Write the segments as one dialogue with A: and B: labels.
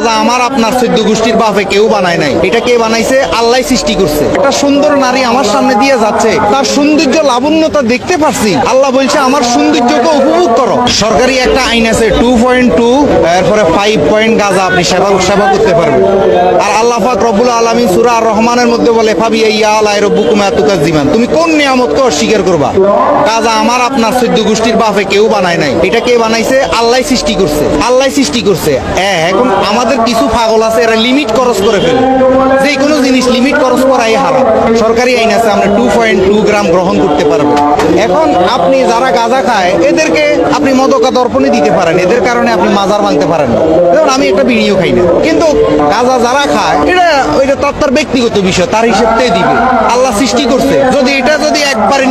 A: গাজা আমার আপনার সদ্য গোষ্ঠীর বাপে কেউ বানায় নাই। এটা কে বানাইছে? আল্লাহ সৃষ্টি করছে। একটা সুন্দর নারী আমার সামনে দিয়ে যাচ্ছে। তার সৌন্দর্য লাবণ্যতা দেখতে পারছি। আল্লাহ বলছে, আমার সৌন্দর্যকে উপভোগ করো। সরকারি একটা আইন আছে টু পয়েন্ট টু এরপরে ফাইভ পয়েন্ট গাজা, আপনি সেবা সেবা করতে পারবেন। আর রব্বুল আলমিন সুরা রহমানের মধ্যে বলে, ফাবি ইয়া রব্বুকুমা তুকাজ দিমান তুমি কোন নিয়ামতকে অস্বীকার করবা? গাজা আমার আপনার চোদ্দ গোষ্ঠীর বাপে কেউ বানায় নাই। এটা কে বানাইছে? আল্লাহ সৃষ্টি করছে। আল্লাহ সৃষ্টি করছে। এখন আমাদের কিছু পাগল আছে, এরা লিমিট খরচ করে ফেলে। যে কোনো জিনিস লিমিট খরচ করাই হারাম। সরকারি আইন আছে, আমরা টু পয়েন্ট টু গ্রাম গ্রহণ করতে পারব। এখন আপনি যারা গাঁজা খায়, এদেরকে আপনি মদকা দর্পণে দিতে পারেন। এদের কারণে আপনি মাজার ভাঙতে পারেন না। আমি একটা বিড়িও খাই না। কিন্তু গাঁজা যারা খায় এটা ওইটা তার তার ব্যক্তিগত বিষয়, তার দিবে। আল্লাহ সৃষ্টি করছে। যদি এটা যদি একবারে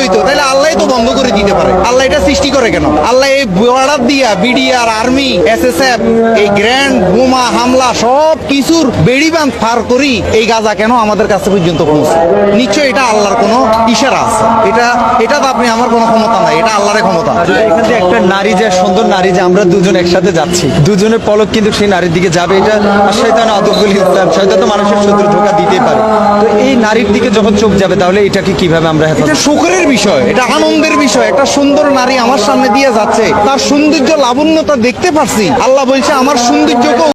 A: হইতো, তাহলে আল্লাহ তো বন্ধ করে দিতে পারে। আল্লাহ এটা সৃষ্টি করে কেন? আল্লাহ এই বর্ডার দিয়া বিডিআর আর্মি এসএসএফ এই গ্র্যান্ড বোমা হামলা সব কিছুর বেড়িবান পার করি এই গাজা কেন আমাদের কাছে পর্যন্ত পৌঁছে? নিশ্চয় এটা আল্লাহর কোনো ইশারা আছে। এটা এটা তো আপনি আমার কোনো ক্ষমতা নাই এটা আল্লাহর ক্ষমতা।
B: এখান থেকে একটা নারী যে সুন্দর নারী যে আমরা দুজন একসাথে যাচ্ছি। দুজনের পলক কিন্তু সেই নারীর দিকে যাবে এটা আর শয়তান আদবুল ইসলাম। শয়তান তো মানুষের শত্রু ধোকা দিতেই পারে। তো এই নারীর দিকে যখন চোখ যাবে তাহলে এটাকে কীভাবে আমরা
A: এটা সুখের বিষয় এটা আনন্দের বিষয়। একটা সুন্দর নারী আমার সামনে দিয়ে যাচ্ছে তার সৌন্দর্য লাবণ্যতা দেখতে পাচ্ছি আল্লাহ বলছে আমার সৌন্দর্যকে